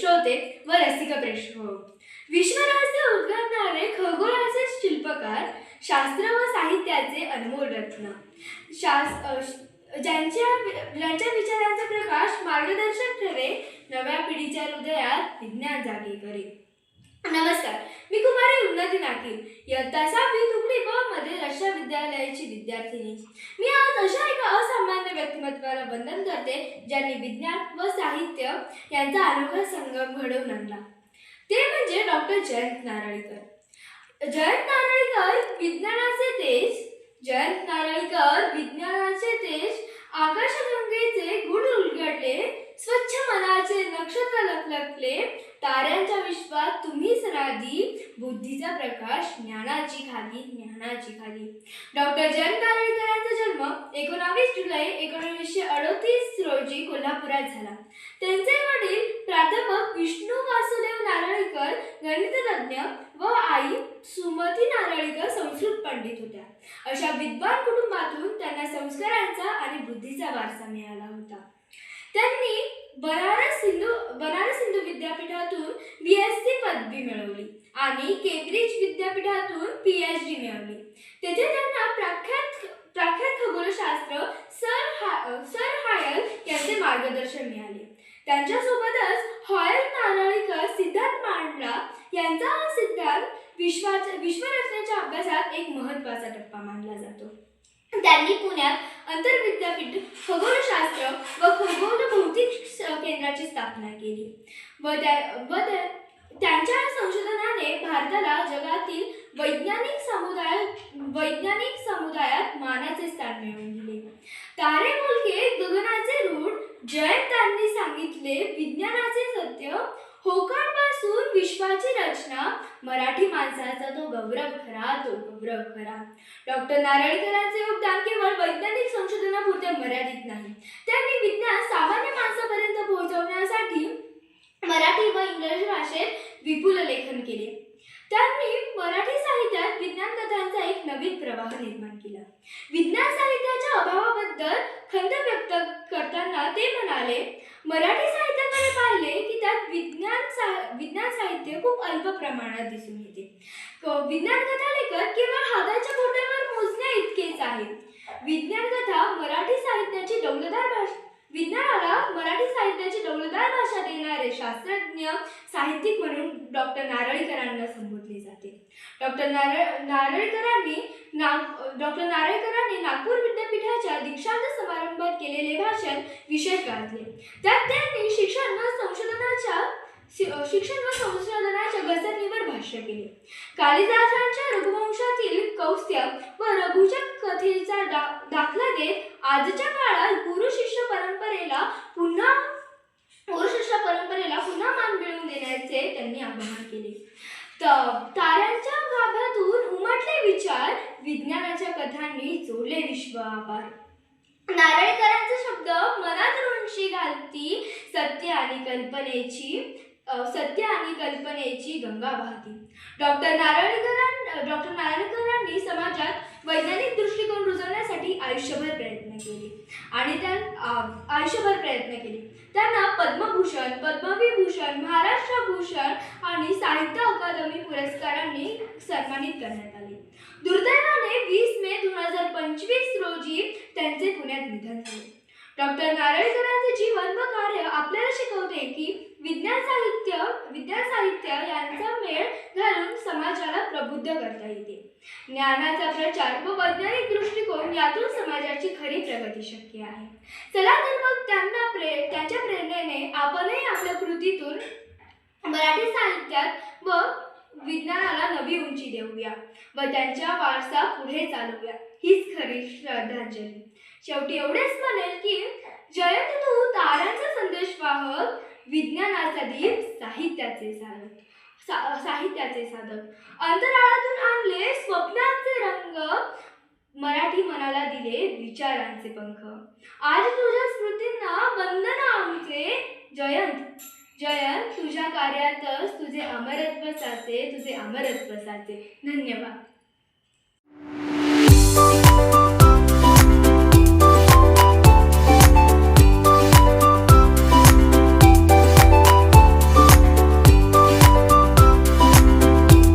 श्रोते व रसिक प्रेक्षक हो विश्वरहस्य खगोलाचे शिल्पकार शास्त्र व साहित्याचे अनमोल रत्न. ज्यांच्या ज्यांच्या विचारांचा प्रकाश मार्गदर्शक ठरे नव्या पिढीच्या हृदयात विज्ञान जागे करेल. नमस्कार मी कुमारी उन्नती नाकील इयत्ता सहावी तुकडी ब मध्ये रशिया विद्यालयाची विद्यार्थिनी. मी आज अशा एका असामान्य व्यक्तिमत्वाला वंदन करते ज्यांनी विज्ञान व साहित्य यांचा अनोखा संगम घडवून आणला. ते म्हणजे डॉक्टर जयंत नारळीकर. जयंत नारळीकर विज्ञानाचे तेज. जयंत नारळीकर विज्ञान तुम्हीच बुद्धीचा प्रकाश ज्ञानाची खाली ज्ञानाची खाली. डॉक्टर जयंत नारळीकरांचा जन्म एकोणावीस जुलै एकोणीसशे अडतीस रोजी कोल्हापुरात झाला. त्यांचे वडील प्राध्यापक विष्णू वासुदेव नारळीकर गणिततज्ञ व आई सुमती नारळीकर संस्कृत पंडित होत्या. अशा विद्वान कुटुंबातून त्यांना संस्कारांचा आणि बुद्धीचा वारसा मिळाला होता. त्यांनी बनारस हिंदू बनारस हिंदू विद्यापीठातून बी एस सी पदवी मिळवली आणि केम्ब्रिज विद्यापीठातून पी एच डी मिळवली. तेथे त्यांना प्रख्यात प्रख्यात खगोलशास्त्र सर हा सर हायल यांचे मार्गदर्शन मिळाले. त्यांच्यासोबतच हॉयल नारळीकर सिद्धार्थ मांडला यांचा हा सिद्धांत विश्वाच्या विश्वरचनेच्या अभ्यासात एक महत्त्वाचा टप्पा मानला जातो. त्यांनी पुण्यात आंतरविद्यापीठ खगोलशास्त्र व खगोल भौतिक केंद्राची स्थापना केली. व त्या व त्यांच्या संशोधनाने भारताला जगातील वैज्ञानिक समुदाय वैज्ञानिक समुदायात मानाचे स्थान मिळवून दिले. तारे मुलगे गगनाचे रूढ जयंतांनी सांगितले विज्ञानाचे सत्य होकांपासून विश्वाची रचना मराठी माणसाचा तो गौरव खरा तो गौरव खरा. डॉक्टर नारळीकरांचे योगदान केवळ वैज्ञानिक संशोधनापुरते मर्यादित नाही त्यांनी विज्ञान सामान्य माणसापर्यंत पोहोचवण्यासाठी मराठी व इंग्रजी भाषेत विपुल लेखन केले. त्यांनी मराठी साहित्यात विज्ञान कथांचा एक नवीन प्रवाह निर्माण केला. विज्ञान साहित्याच्या अभावाबद्दल खंत व्यक्त करताना ते म्हणाले मराठी साहित्याकडे पाहिले त्यात विज्ञान सा विज्ञान साहित्य खूप अल्प प्रमाणात दिसून येते. विज्ञान कथा लेखक केवळ हाताच्या बोटावर मोजण्या इतकेच आहे विज्ञान कथा मराठी साहित्याची डौलदार भाषा विज्ञानाला मराठी साहित्याची डौलदार भाषा देणारे शास्त्रज्ञ साहित्यिक म्हणून डॉक्टर नारळीकरांना संबोधले जाते. डॉक्टर नारळ नारळीकरांनी नाग डॉक्टर नारळीकरांनी नागपूर विद्यापीठाच्या दीक्षांत समारंभात केलेले भाषण विशेष गाजले त्यात त्यांनी शिक्षण व संशोधनाच्या शिक्षण व संशोधनाच्या घसरणीवर भाष्य केले. कालिदासांच्या रघुवंशातील कौस्त्य मिळवून त्यांनी आवाहन केले. तर ताऱ्यांच्या गाभ्यातून उमटले विचार विज्ञानाच्या कथांनी जोडले विश्व आभार नारळीकरांचे शब्द मनात रुंशी घालती सत्य आणि कल्पनेची सत्य आणि कल्पनेची गंगा वाहती. डॉक्टर नारळीकरां डॉक्टर नारळीकरांनी समाजात वैज्ञानिक दृष्टिकोन रुजवण्यासाठी आयुष्यभर प्रयत्न केले. आणि त्या आयुष्यभर प्रयत्न केले. त्यांना पद्मभूषण पद्मविभूषण महाराष्ट्र भूषण आणि साहित्य अकादमी पुरस्कारांनी सन्मानित करण्यात आले. दुर्दैवाने वीस मे दोन हजार पंचवीस रोजी त्यांचे पुण्यात निधन झाले. डॉक्टर नारळकरांचे जीवन व कार्य आपल्याला शिकवते की विज्ञान साहित्य विज्ञान साहित्य यांचा मेळ घालून समाजाला प्रबुद्ध करता येते. ज्ञानाचा प्रचार व वैज्ञानिक दृष्टिकोन यातून समाजाची खरी प्रगती शक्य आहे. चला तर मग त्यांना प्रे त्यांच्या प्रेरणेने आपणही आपल्या कृतीतून मराठी साहित्यात व विज्ञानाला नवी उंची देऊया व त्यांच्या वारसा पुढे चालवूया हीच खरी श्रद्धांजली. शेवटी एवढेच म्हणेल की जयंत तू ताऱ्यांचा संदेश वाहक विज्ञानाचा दीप साहित्याचे साधक सा, साहित्याचे साधक. अंतराळातून आणले स्वप्नांचे रंग मराठी मनाला दिले विचारांचे पंख. आज तुझ्या स्मृतींना वंदना आमचे जयंत. जयंत तुझ्या कार्यातच तुझे अमरत्व साचे तुझे अमरत्व साचे. धन्यवाद.